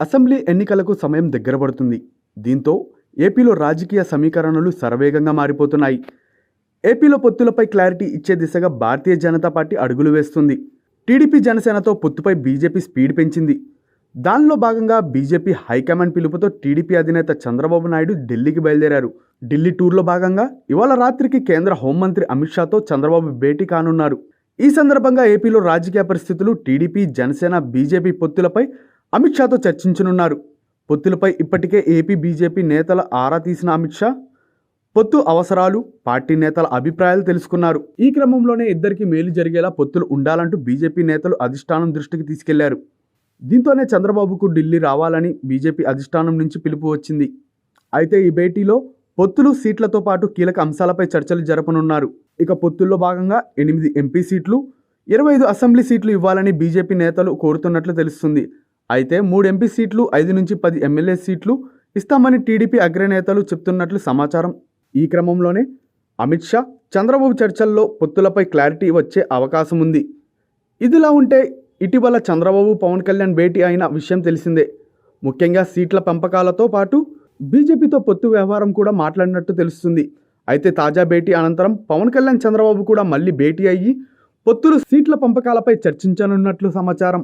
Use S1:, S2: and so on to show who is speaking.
S1: Assembly ఎన్నికలకు సమయం దగ్గర పడుతుంది. దీంతో ఏపీలో రాజకీయ సమీకరణలు శరవేగంగా మారిపోతున్నాయి. ఏపీలో పొత్తులపై క్లారిటీ ఇచ్చే దిశగా భారతీయ జనతా పార్టీ అడుగులు వేస్తుంది. టీడీపీ జనసేనతో పొత్తుపై బీజేపీ స్పీడ్ పెంచింది. దానిలో భాగంగా బీజేపీ హైకమాండ్ పిలుపుతో టీడీపీ అధినేత చంద్రబాబు నాయుడు ఢిల్లీకి బయలుదేరారు. ఢిల్లీ టూర్లో భాగంగా ఇవాళ రాత్రికి కేంద్ర హోంమంత్రి అమిత్ షాతో చంద్రబాబు భేటీ కానున్నారు. ఈ సందర్భంగా ఏపీలో రాజకీయ పరిస్థితులు టీడీపీ జనసేన బీజేపీ పొత్తులపై అమిత్ షాతో చర్చించనున్నారు. పొత్తులపై ఇప్పటికే ఏపీ బీజేపీ నేతల ఆరా తీసిన అమిత్ షా పొత్తు అవసరాలు పార్టీ నేతల అభిప్రాయాలు తెలుసుకున్నారు. ఈ క్రమంలోనే ఇద్దరికి మేలు జరిగేలా పొత్తులు ఉండాలంటూ బీజేపీ నేతలు అధిష్టానం దృష్టికి తీసుకెళ్ళారు. దీంతోనే చంద్రబాబుకు ఢిల్లీ రావాలని బీజేపీ అధిష్టానం నుంచి పిలుపు వచ్చింది. అయితే ఈ భేటీలో పొత్తులు సీట్లతో పాటు కీలక అంశాలపై చర్చలు జరపనున్నారు. ఇక పొత్తుల్లో భాగంగా ఎనిమిది ఎంపీ సీట్లు ఇరవై ఐదు అసెంబ్లీ సీట్లు ఇవ్వాలని బీజేపీ నేతలు కోరుతున్నట్లు తెలుస్తుంది. అయితే మూడు ఎంపీ సీట్లు ఐదు నుంచి పది ఎమ్మెల్యే సీట్లు ఇస్తామని టీడీపీ అగ్రనేతలు చెప్తున్నట్లు సమాచారం. ఈ క్రమంలోనే అమిత్ షా చంద్రబాబు చర్చల్లో పొత్తులపై క్లారిటీ వచ్చే అవకాశం ఉంది. ఇదిలా ఉంటే ఇటీవల చంద్రబాబు పవన్ కళ్యాణ్ భేటీ అయిన విషయం తెలిసిందే. ముఖ్యంగా సీట్ల పెంపకాలతో పాటు బీజేపీతో పొత్తు వ్యవహారం కూడా మాట్లాడినట్టు తెలుస్తుంది. అయితే తాజా భేటీ అనంతరం పవన్ కళ్యాణ్ చంద్రబాబు కూడా మళ్ళీ భేటీ అయ్యి పొత్తులు సీట్ల పంపకాలపై చర్చించనున్నట్లు సమాచారం.